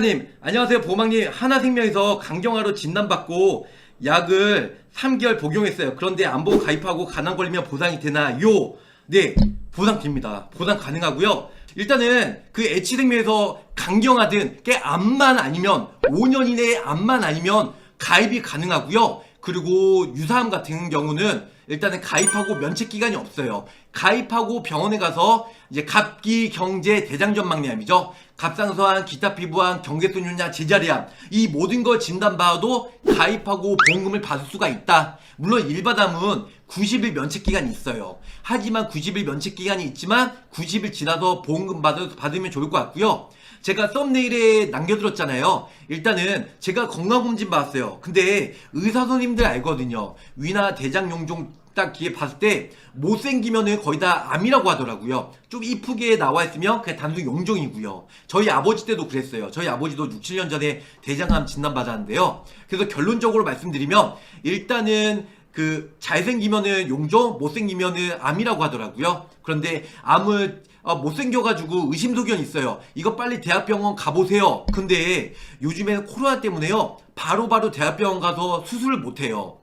님 안녕하세요 보망님 하나생명에서 강경화로 진단받고 약을 3개월 복용했어요 그런데 안 보고 가입하고 가난 걸리면 보상이 되나요? 네 보상 됩니다 보상 가능하고요 일단은 그 H생명에서 강경화든 꽤 암만 아니면 5년 이내에 암만 아니면 가입이 가능하고요 그리고 유사암 같은 경우는 일단은 가입하고 면책 기간이 없어요. 가입하고 병원에 가서 이제 갑기 경제 대장전 막내암이죠. 갑상선암, 기타 피부암, 경계선윤야, 제자리암 이 모든 걸 진단받아도 가입하고 보험금을 받을 수가 있다. 물론 일반암은 90일 면책 기간이 있어요. 하지만 90일 면책 기간이 있지만 90일 지나서 보험금 받, 받으면 좋을 것 같고요. 제가 썸네일에 남겨드렸잖아요. 일단은 제가 건강검진 받았어요. 근데 의사 선생님들 알거든요. 위나 대장 용종 딱 기에 봤을 때 못생기면은 거의 다 암이라고 하더라고요. 좀 이쁘게 나와 있으면 그냥 단순 용종이고요. 저희 아버지 때도 그랬어요. 저희 아버지도 6, 7년 전에 대장암 진단 받았는데요. 그래서 결론적으로 말씀드리면 일단은 그 잘생기면은 용종, 못생기면은 암이라고 하더라고요. 그런데 암을 어, 못생겨가지고 의심소견 있어요. 이거 빨리 대학병원 가보세요. 근데 요즘에는 코로나 때문에요. 바로바로 대학병원 가서 수술을 못해요.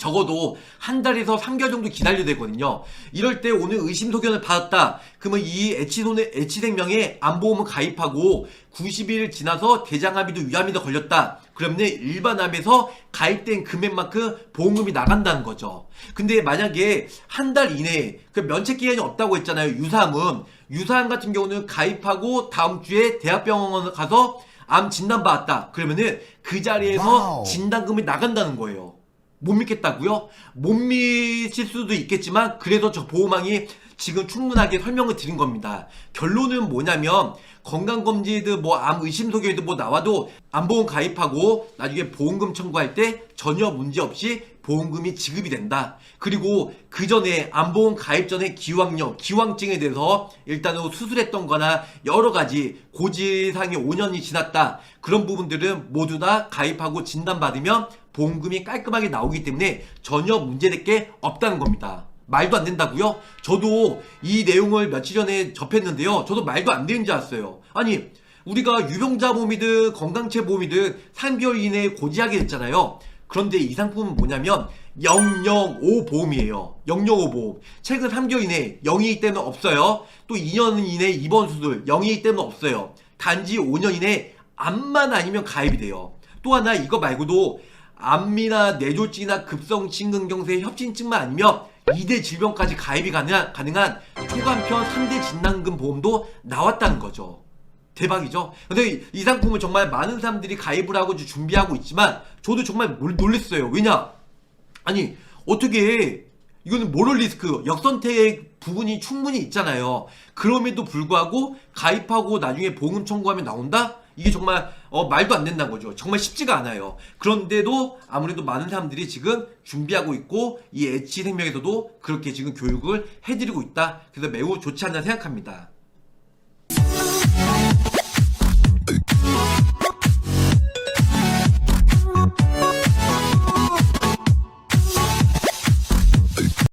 적어도 한 달에서 3개월 정도 기다려야 되거든요. 이럴 때 오늘 의심 소견을 받았다. 그러면 이 H손의, H생명에 암보험을 가입하고 90일 지나서 대장암이도 위암이도 걸렸다. 그러면 일반암에서 가입된 금액만큼 보험금이 나간다는 거죠. 근데 만약에 한 달 이내에 그 면책기간이 없다고 했잖아요. 유사암은. 유사암 같은 경우는 가입하고 다음 주에 대학병원 가서 암 진단 받았다. 그러면은 그 자리에서. 진단금이 나간다는 거예요. 못 믿겠다고요? 못 믿을 수도 있겠지만 그래도 저 보호망이 지금 충분하게 설명을 드린 겁니다. 결론은 뭐냐면 건강검진이든 뭐 암 의심소견이든 뭐 나와도 암보험 가입하고 나중에 보험금 청구할 때 전혀 문제 없이 보험금이 지급이 된다. 그리고 그 전에 암보험 가입 전에 기왕력, 기왕증에 대해서 일단은 수술했던 거나 여러 가지 고지사항이 5년이 지났다. 그런 부분들은 모두 다 가입하고 진단받으면 보험금이 깔끔하게 나오기 때문에 전혀 문제될 게 없다는 겁니다. 말도 안 된다고요? 저도 이 내용을 며칠 전에 접했는데요. 저도 말도 안 되는 줄 알았어요. 아니, 우리가 유병자 보험이든 건강체 보험이든 3개월 이내에 고지하게 됐잖아요. 그런데 이 상품은 뭐냐면 005 보험이에요. 005 보험. 최근 3개월 이내에 0이기 때문에 없어요. 또 2년 이내에 입원 수술 0이기 때문에 없어요. 단지 5년 이내에 암만 아니면 가입이 돼요. 또 하나 이거 말고도 암이나 뇌졸중이나 급성 심근경색 협진증만 아니면 2대 질병까지 가입이 가능한, 가능한 초간편 3대 진단금 보험도 나왔다는 거죠. 대박이죠? 근데 이- 이 상품은 정말 많은 사람들이 가입을 하고 준비하고 있지만 저도 정말 놀- 놀랬어요. 왜냐? 아니 어떻게 이거는 모럴 리스크 역선택 부분이 충분히 있잖아요. 그럼에도 불구하고 가입하고 나중에 보험 청구하면 나온다? 이게 정말 어, 말도 안 된다는 거죠. 정말 쉽지가 않아요. 그런데도 아무래도 많은 사람들이 지금 준비하고 있고 이 H 생명에서도 그렇게 지금 교육을 해드리고 있다. 그래서 매우 좋지 않나 생각합니다. Bye.